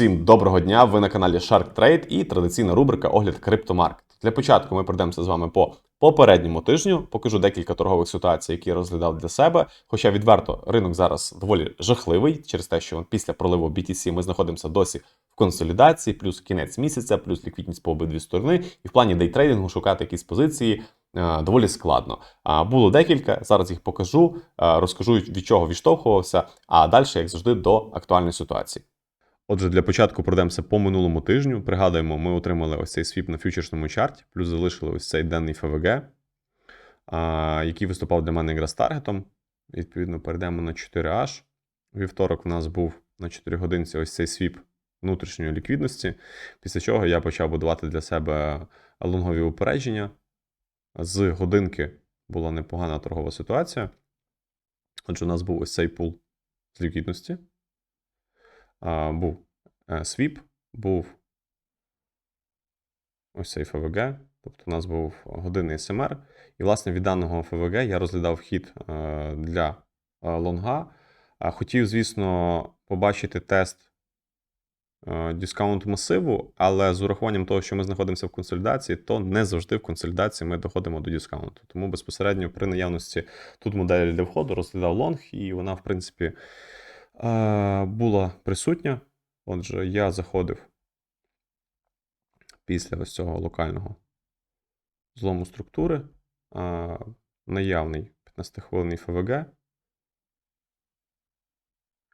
Всім доброго дня! Ви на каналі Shark Trade і традиційна рубрика Огляд криптомаркет. Для початку ми пройдемося з вами по попередньому тижню. Покажу декілька торгових ситуацій, які я розглядав для себе. Хоча відверто ринок зараз доволі жахливий через те, що після проливу BTC ми знаходимося досі в консолідації, плюс кінець місяця, плюс ліквідність по обидві сторони. І в плані дейтрейдингу шукати якісь позиції е, доволі складно. А було декілька. Зараз їх покажу, е, розкажу від чого відштовхувався. А далі, як завжди, до актуальної ситуації. Отже, для початку пройдемося по минулому тижню. Пригадуємо, ми отримали ось цей свіп на фьючерсному чарті, плюс залишили ось цей денний ФВГ, який виступав для мене якраз таргетом. Відповідно, перейдемо на 4H. Вівторок в нас був на 4 годинці ось цей свіп внутрішньої ліквідності, після чого я почав будувати для себе лонгові упередження. З годинки була непогана торгова ситуація. Отже, у нас був ось цей пул з ліквідності був е, свіп, був ось цей ФВГ. Тобто у нас був годинний СМР. І, власне, від даного ФВГ я розглядав вхід е, для е, лонга. Хотів, звісно, побачити тест дискаунт масиву, але з урахуванням того, що ми знаходимося в консолідації, то не завжди в консолідації ми доходимо до дискаунту. Тому безпосередньо при наявності тут моделі для входу розглядав лонг, і вона, в принципі, була присутня. Отже, я заходив після ось цього локального злому структури. Наявний 15-хвилинний ФВГ.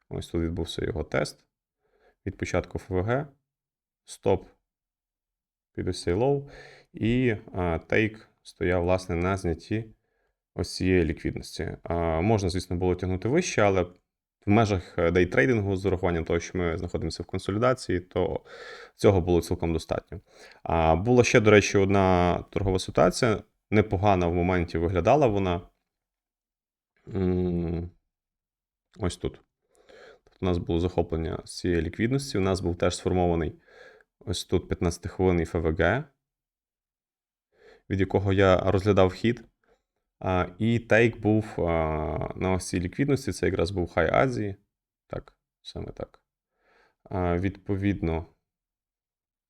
Ось тут відбувся його тест. Від початку ФВГ. Стоп під ось лоу. І тейк стояв, власне, на знятті ось цієї ліквідності. Е, Можна, звісно, було тягнути вище, але в межах дейтрейдингу, з урахуванням того, що ми знаходимося в консолідації, то цього було цілком достатньо. А була ще, до речі, одна торгова ситуація. Непогана в моменті виглядала вона. Ось тут. У нас було захоплення з цієї ліквідності. У нас був теж сформований ось тут 15-хвилинний ФВГ, від якого я розглядав вхід. І тейк був на ось цій ліквідності. Це якраз був Хай Азії. Так, саме так. Відповідно,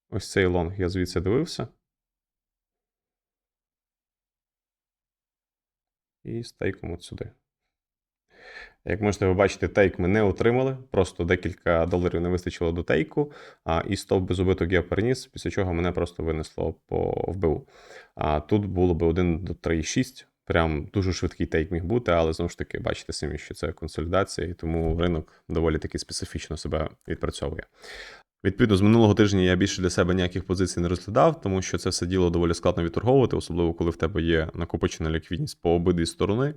ось цей лонг я звідси дивився. І з тейком от сюди. Як можете ви бачити, тейк ми не отримали. Просто декілька доларів не вистачило до тейку, а, і стовп без убиток я переніс, після чого мене просто винесло по ВБУ. А тут було би 1 до 3,6. Прям дуже швидкий тейк міг бути, але знову ж таки, бачите самі, що це консолідація, і тому ринок доволі таки специфічно себе відпрацьовує. Відповідно, з минулого тижня я більше для себе ніяких позицій не розглядав, тому що це все діло доволі складно відторговувати, особливо коли в тебе є накопичена ліквідність по обидві сторони.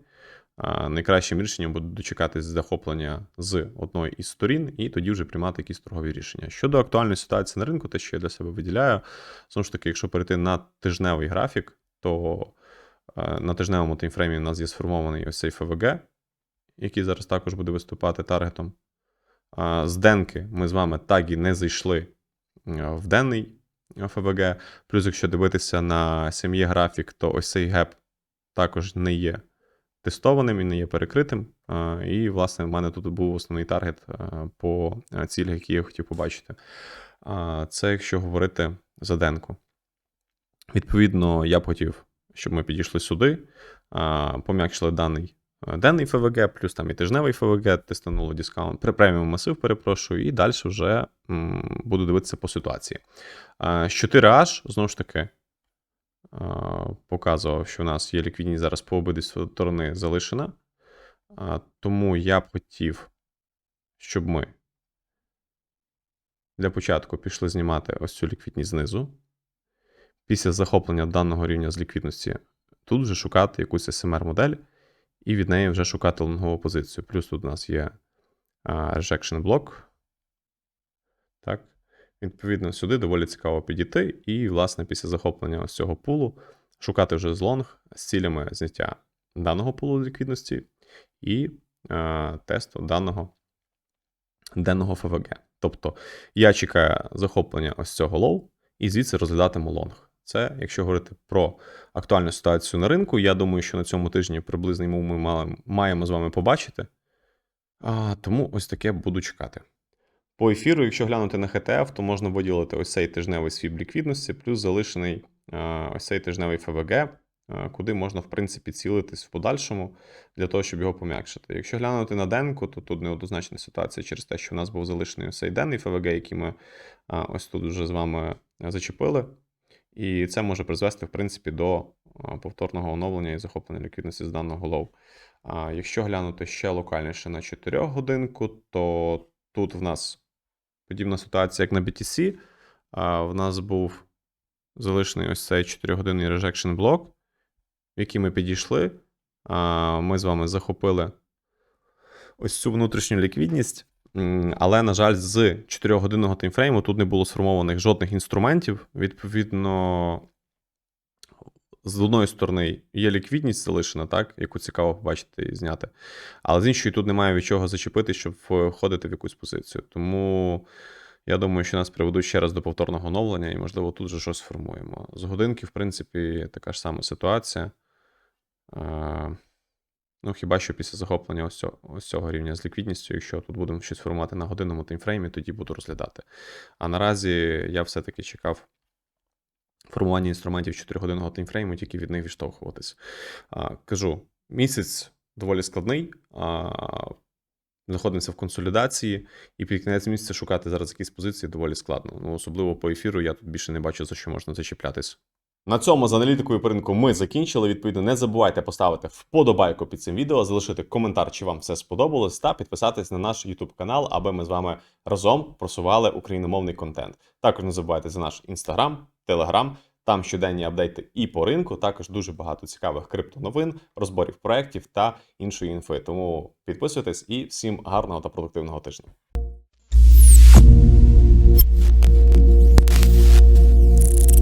Найкращим рішенням буде дочекатись захоплення з одної із сторін, і тоді вже приймати якісь торгові рішення. Щодо актуальної ситуації на ринку, те, що я для себе виділяю, знову ж таки, якщо перейти на тижневий графік, то на тижневому таймфреймі у нас є сформований ось цей ФВГ, який зараз також буде виступати таргетом. З денки ми з вами так і не зайшли е, в денний ФВГ. Плюс, якщо дивитися на сім'ї графік, то ось цей геп також не є тестованим і не є перекритим. І, власне, в мене тут був основний таргет по цілях, які я хотів побачити. Це якщо говорити за денку. Відповідно, я б хотів, щоб ми підійшли сюди, пом'якшили даний денний ФВГ, плюс там і тижневий ФВГ, тестануло дискаунт, преміум масив, перепрошую, і далі вже буду дивитися по ситуації. З 4H, знову ж таки, показував, що у нас є ліквідність зараз по обидві сторони залишена. Тому я б хотів, щоб ми для початку пішли знімати ось цю ліквідність знизу. Після захоплення даного рівня з ліквідності тут вже шукати якусь SMR-модель і від неї вже шукати лонгову позицію. Плюс тут у нас є rejection блок. Так. Відповідно, сюди доволі цікаво підійти, і, власне, після захоплення ось цього пулу шукати вже з лонг з цілями зняття даного пулу ліквідності і е, тесту даного денного ФВГ. Тобто я чекаю захоплення ось цього лоу, і звідси розглядатиму лонг. Це, якщо говорити про актуальну ситуацію на ринку, я думаю, що на цьому тижні приблизний мов ми маємо з вами побачити. А, тому ось таке буду чекати. По ефіру, якщо глянути на HTF, то можна виділити ось цей тижневий свіп ліквідності, плюс залишений ось цей тижневий ФВГ, куди можна, в принципі, цілитись в подальшому для того, щоб його пом'якшити. Якщо глянути на денку, то тут неоднозначна ситуація через те, що в нас був залишений ось цей денний ФВГ, який ми ось тут вже з вами зачепили. І це може призвести, в принципі, до повторного оновлення і захоплення ліквідності з даного лоу. А якщо глянути ще локальніше на 4 годинку, то тут в нас подібна ситуація, як на BTC. А, в нас був залишений ось цей 4-годинний rejection блок, в який ми підійшли. Ми з вами захопили ось цю внутрішню ліквідність. Але, на жаль, з 4-годинного таймфрейму тут не було сформованих жодних інструментів. Відповідно, з одної сторони є ліквідність залишена, так, яку цікаво побачити і зняти. Але з іншої тут немає від чого зачепити, щоб входити в якусь позицію. Тому я думаю, що нас приведуть ще раз до повторного оновлення, і, можливо, тут же щось сформуємо. З годинки, в принципі, така ж сама ситуація. Ну, хіба що після захоплення ось цього, ось цього рівня з ліквідністю, якщо тут будемо щось формувати на годинному таймфреймі, тоді буду розглядати. А наразі я все-таки чекав формування інструментів 4-годинного таймфрейму, тільки від них відштовхуватись. А, кажу, місяць доволі складний. А, знаходимося в консолідації, і під кінець місяця шукати зараз якісь позиції доволі складно. Ну, особливо по ефіру, я тут більше не бачу, за що можна зачіплятись. На цьому з аналітикою по ринку ми закінчили. Відповідно, не забувайте поставити вподобайку під цим відео, залишити коментар, чи вам все сподобалось, та підписатись на наш YouTube канал, аби ми з вами разом просували україномовний контент. Також не забувайте за наш Instagram, Telegram. Там щоденні апдейти і по ринку, також дуже багато цікавих криптоновин, розборів проєктів та іншої інфи. Тому підписуйтесь і всім гарного та продуктивного тижня.